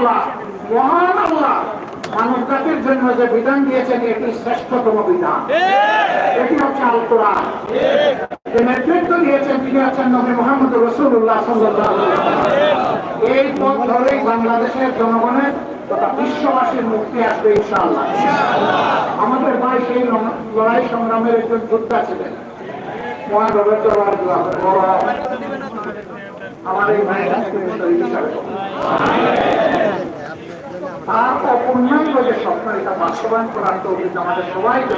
আল্লাহ, মহান আল্লাহ মানব জাতির জন্য যে বিধান দিয়েছেন, এটি শ্রেষ্ঠতম বিধান। এটি হচ্ছে আল কোরআন নেতৃত্ব দিয়েছেন, তিনি হচ্ছেন নবী মোহাম্মদ রসুল্লাহ সাল্লাহ এই পথ ধরেই বাংলাদেশের জনগণের তথা বিশ্ববাসীর মুক্তি আসবে, ইনশাআল্লাহ। আমাদের ভাই সেই লড়াই সংগ্রামের একজন যোদ্ধা ছিলেন। আমার এই শহীদ হিসাবে। তার অপূর্ণাঙ্গ যে স্বপ্ন এটা বাস্তবায়ন করার তো আমাদের সবাইকে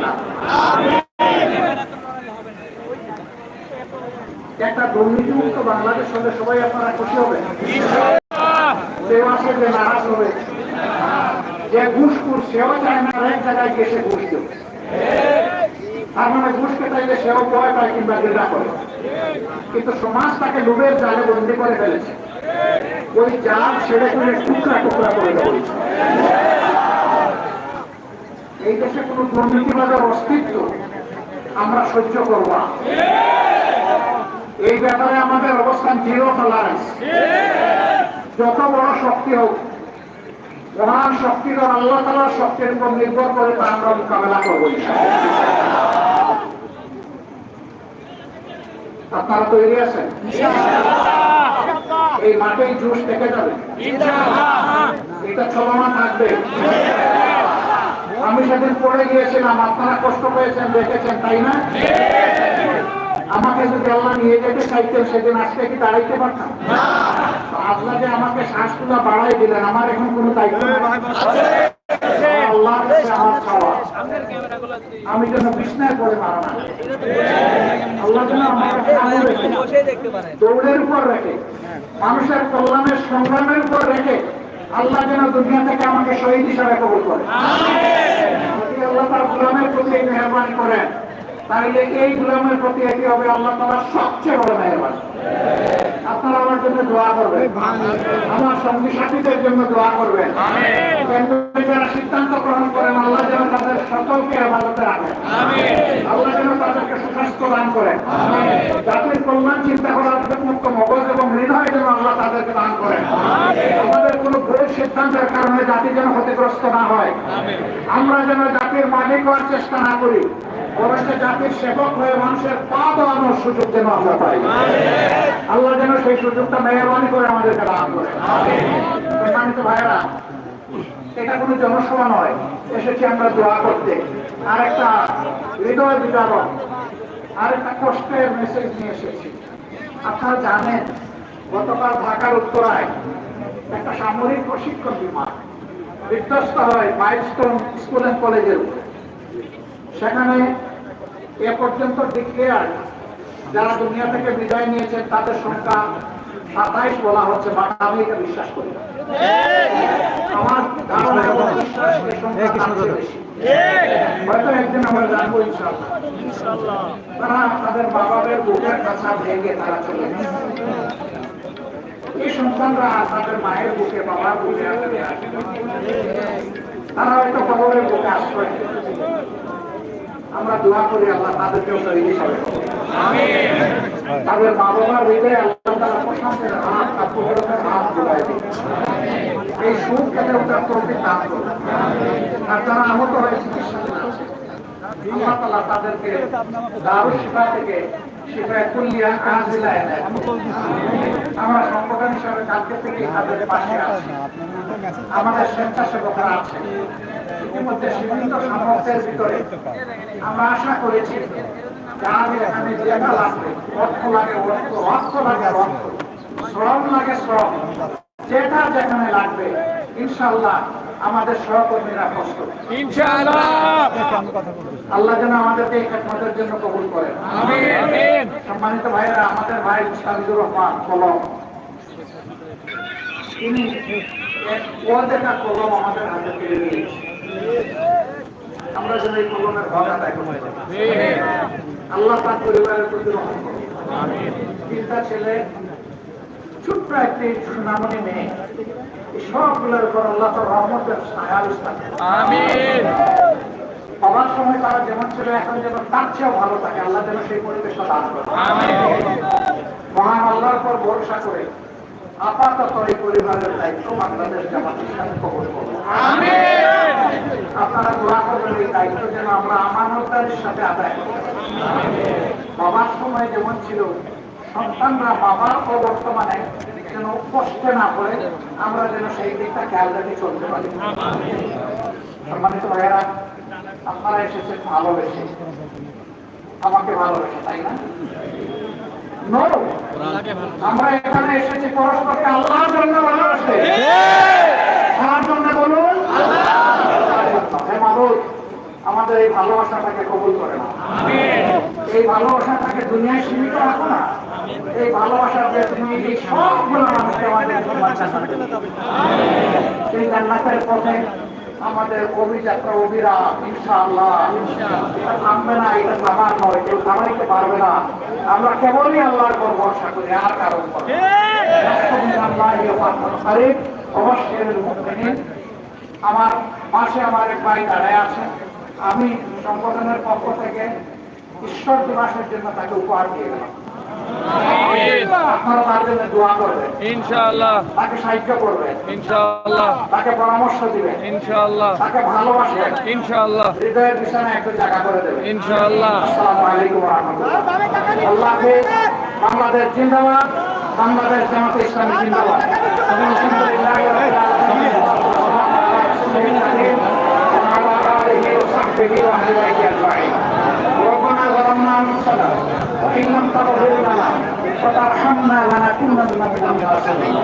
একটা দুর্নীতিমুক্ত বাংলাদেশ হলে সবাই আপনারা খুশি হবেন কেউ আছে নারাজ হবে, যে ঘুষ ঘুষ চায় না এক জায়গায় ঘুষ দেবে। তার মানে ঘুষ সেও পায় কিংবা করে। কিন্তু সমাজ তাকে ডুবের জালে বন্দি করে ফেলেছে। ওই জাল ছেড়ে করে টুকরা টুকরা করে দেওয়া এই দেশে কোন দুর্নীতিবাদের অস্তিত্ব আমরা সহ্য করব। এই ব্যাপারে আমাদের অবস্থান জিরো টলারেন্স যত বড় শক্তি হোক, মহান শক্তির আল্লাহ তালার শক্তির উপর নির্ভর করে তা আমরা মোকাবেলা করব আপনারা তৈরি আছেন? এই মাঠে জুস থেকে যাবে। এটা চলমান থাকবে। আমি সেদিন পড়ে গিয়েছিলাম আপনারা কষ্ট পেয়েছেন দেখেছেন তাই না? আমাকে যদি আল্লাহ নিয়ে যেতে চাইতেন সেদিন আজকে কি দাঁড়াইতে পারতাম? আল্লাহ যে আমাকে শ্বাসগুলা বাড়াই দিলেন আমার এখন কোনো দায়িত্ব আমি যেন বিছনায় পড়ে মারা দৌড়ের উপর রেখে, মানুষের কল্যাণের সংগ্রামের উপর রেখে আল্লাহ যেন দুনিয়া থেকে আমাকে শহীদ হিসাবে কবুল করে। আল্লাহ তার গুলামের প্রতি মেহরবানি করেন, তাহলে এই গুলামের প্রতি এটি হবে আল্লাহ তালার সবচেয়ে বড় মেহরবানি। জন্য দোয়া করবেন। আমার সঙ্গী সাথীদের জন্য দোয়া করবেন। যারা সিদ্ধান্ত গ্রহণ করেন আল্লাহ যেন তাদের সকলকে হেফাজতে রাখেন। আল্লাহ যেন তাদেরকে সুস্বাস্থ্য দান করেন। জাতির কল্যাণ চিন্তা করার মুক্ত মগজ এবং হৃদয় যেন আল্লাহ তাদেরকে দান করেন। আমাদের কোনো ভুল সিদ্ধান্তের কারণে জাতি যেন ক্ষতিগ্রস্ত না হয়। আমরা যেন জাতির মালিক হওয়ার চেষ্টা না করি। জাতির সেবক হয়ে মানুষের পা সুযোগ যেন আমরা পাই। আল্লাহ যেন সেই সুযোগটা মেহরবানি করে দান করে। ভাইয়েরা, এটা কোনো জনসভা নয়, এসেছি আমরা দোয়া করতে। হৃদয় বিদারক আর একটা কষ্টের মেসেজ নিয়ে এসেছি। আপনারা জানেন, গতকাল ঢাকার উত্তরায় একটা সামরিক প্রশিক্ষণ বিমান বিধ্বস্ত হয়, মাইলস্টোন স্কুল অ্যান্ড কলেজের উপরে। সেখানে এ পর্যন্ত ডিক্লেয়ার যারা দুনিয়া থেকে বিদায় নিয়েছেন তাদের সংখ্যা সাতাইশ বলা হচ্ছে বা আমি এটা বিশ্বাস করি আমার একদিন আমরা তারা তাদের তারা এই সন্তানরা মায়ের বুকে, বাবার তারা হয়তো খবরের বুকে আশ্রয়। আমরা দোয়া করি আল্লাহ তাদেরকেও শহীদ হিসাবে তাদের মা বাবার হৃদয়ে আল্লাহ তারা প্রশান্তের হাত আত্মহরণের হাত বোলায় দিন। এই সুখ তৌফিক দান করুন আর যারা আহত হয়ে চিকিৎসাধীন আছে আল্লাহ তাআলা তাদেরকে দারুল শিফা থেকে আমরা সংগঠন হিসাবে কালকে থেকে তাদের পাশে আছি। আমাদের স্বেচ্ছাসেবকরা আছে ইতিমধ্যে সীমিত সামর্থ্যের ভিতরে আমরা আশা করেছি যার এখানে যেটা লাগবে অর্থ লাগে অর্থ অর্থ লাগে অর্থ। শ্রম লাগে শ্রম। যেটা যেখানে লাগবে ইনশাল্লাহ আমাদের সহকর্মীরা কষ্ট আল্লাহ যেন আমাদেরকে এই খেদমতের জন্য কবুল করেন। সম্মানিত ভাইয়েরা আমাদের ভাই মুস্তাফিজুর রহমান কলম। তিনি ওয়াদেকা কলম আমাদের হাতে তুলে দিয়েছে আমরা যেন এই কলমের আদায় করতে আল্লাহ তার পরিবারের প্রতি রহম তিনটা ছেলে ছোট্ট একটি সুনামনি মেয়ে। সবগুলোর উপর আল্লাহ তার রহমতের ছায়া বিস্তার। সবার সময় তারা যেমন ছিল এখন যেন তার চেয়েও ভালো থাকে। আল্লাহ যেন সেই পরিবেশটা দান করে। মহান আল্লাহর পর ভরসা করে আপাতত এই পরিবারের দায়িত্ব বাংলাদেশ জামাত ইসলামী কবল করব আপনারা দোয়া করবেন এই দায়িত্ব যেন আমরা সাথে আদায় বাবার সময় যেমন ছিল, সন্তানরা বাবার অবর্তমানে যেন কষ্টে না পড়ে, আমরা যেন সেই দিকটা খেয়াল রেখে চলতে পারি। সম্মানিত ভাইয়েরা, আপনারা এসেছেন ভালোবেসে। আমাকে ভালোবেসে, তাই না? আমরা এখানে এসেছি পরস্পরকে আল্লাহর জন্য ভালোবাসতে আমার জন্য বলুন হে মাবুদ, আমাদের এই ভালোবাসাটাকে কবুল করে না এই ভালোবাসাটাকে দুনিয়ায় সীমিত রাখো না। এই ভালোবাসার যে তুমি এই সবগুলো মানুষকে আমাদের সেই জান্নাতের পথে আমাদের অভিযাত্রা অভিরা, ইনশাআল্লাহ। এটা থামবে না, এটা থামার নয়, কেউ থামাইতে পারবে না। আমরা কেবলই আল্লাহর পর ভরসা করি, আর কারণ অবশ্যই আমার পাশে আমার এক ভাই দাঁড়ায় আছে। আমি সংগঠনের পক্ষ থেকে ঈশ্বর দিবাসের জন্য তাকে উপহার দিয়ে গেলাম ইনশাআল্লাহ। ইনশাআল্লাহ। তাকে পরামর্শ ইনশাআল্লাহ। ইনশাআল্লাহ। ইনশাআল্লাহ। বাংলাদেশ জিন্দাবাদ। বাংলাদেশ ইসলামী জিন্দাবাদ। وإن لم تغفر لنا وترحمنا لنكونن من الخاسرين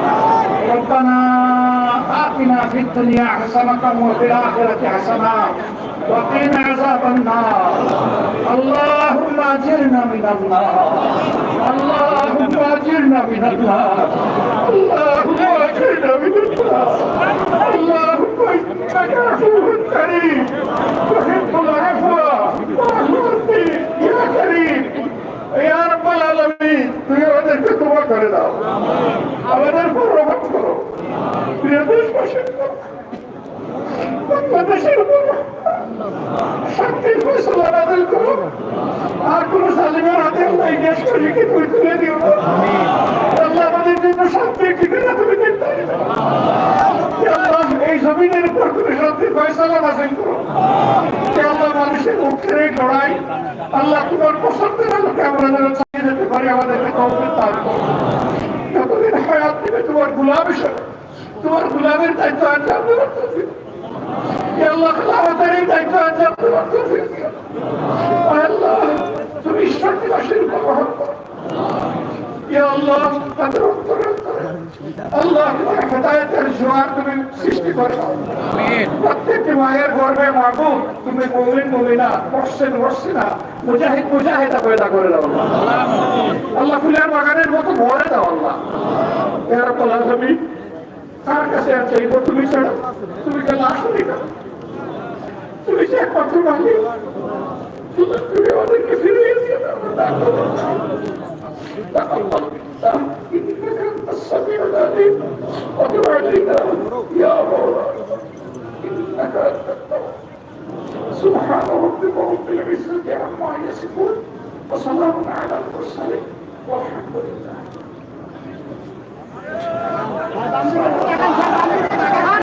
ربنا آتنا في الدنيا حسنة وفي الآخرة حسنة وقنا عذاب النار اللهم أجرنا من النار اللهم أجرنا من النار اللهم أجرنا من النار اللهم إنك عفو كريم تحب العفو আমাদের রহমত করো। বাংলাদেশের শান্তির ফসল নাজিল করো। আর কোন সালিমের হাতে আল্লাহ দেশ করিকে তুই তুলে দিও আমাদের জন্য শান্তির ঠিকানা তুমি এই জমিনের উপর তুমি শান্তির ফয়সালা নাজিল করো। আল্লাহ, মানুষের মুখের এই লড়াই, আল্লাহ তোমার পছন্দের আলোকে আমরা যেন চালিয়ে যেতে পারি, আমাদেরকে তৌফিক দান করো। যতদিন হায়াত দিবে তোমার গুলাম হিসেবে তোমার গুলামের দায়িত্ব আঞ্জাম দেওয়ার দায়িত্ব আঞ্জাম দেওয়ার তৌফিক আল্লাহ তুমি ঈশ্বর দিবসের উপর করো। আল্লাহ, তাদের অন্তরে তুমি সৃষ্টি করে প্রত্যেকটি মায়ের গর্বে মাগু তুমি মুমিন মুমিনা মহসিন মহসিনা মুজাহিদ মুজাহিদা পয়দা করে দাও আল্লাহ। আল্লাহ ফুলের বাগানের মতো ভরে দাও আল্লাহ ইয়া রাব্বুল আলামিন কার কাছে আর চাইব তুমি ছাড়া তুমি কেন তুমি যে একমাত্র মালিক তুমি তুমি আমাদেরকে ফিরিয়ে দিয়ে দাও السميع العليم وتب علينا يا مولانا انك انت سبحان ربك رب العزه عما يصفون وسلام على المرسلين والحمد لله